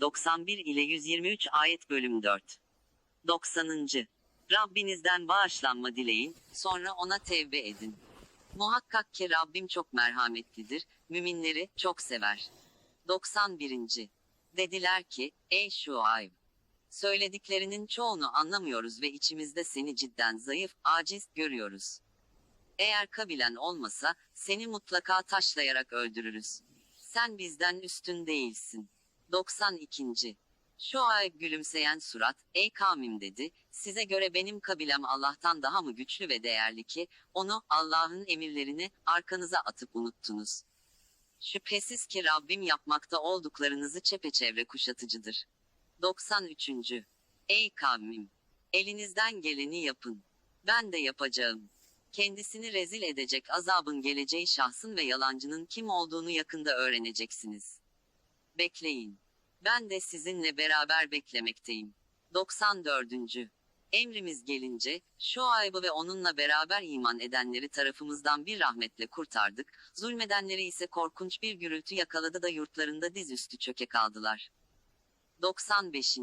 91 ile 123 ayet bölüm 4. 90. Rabbinizden bağışlanma dileyin, sonra ona tevbe edin. Muhakkak ki Rabbim çok merhametlidir, müminleri çok sever. 91. Dediler ki, ey Şuayb! Söylediklerinin çoğunu anlamıyoruz ve içimizde seni cidden zayıf, aciz görüyoruz. Eğer kabilen olmasa, seni mutlaka taşlayarak öldürürüz. Sen bizden üstün değilsin. 92. Şuayb gülümseyen surat, ey kavmim dedi, size göre benim kabilem Allah'tan daha mı güçlü ve değerli ki, onu, Allah'ın emirlerini, arkanıza atıp unuttunuz. Şüphesiz ki Rabbim yapmakta olduklarınızı çepeçevre kuşatıcıdır. 93. Ey kavmim! Elinizden geleni yapın. Ben de yapacağım. Kendisini rezil edecek azabın geleceği şahsın ve yalancının kim olduğunu yakında öğreneceksiniz. Bekleyin. Ben de sizinle beraber beklemekteyim. 94. Emrimiz gelince, şu aybı ve onunla beraber iman edenleri tarafımızdan bir rahmetle kurtardık, zulmedenleri ise korkunç bir gürültü yakaladı da yurtlarında dizüstü çöke kaldılar. 95.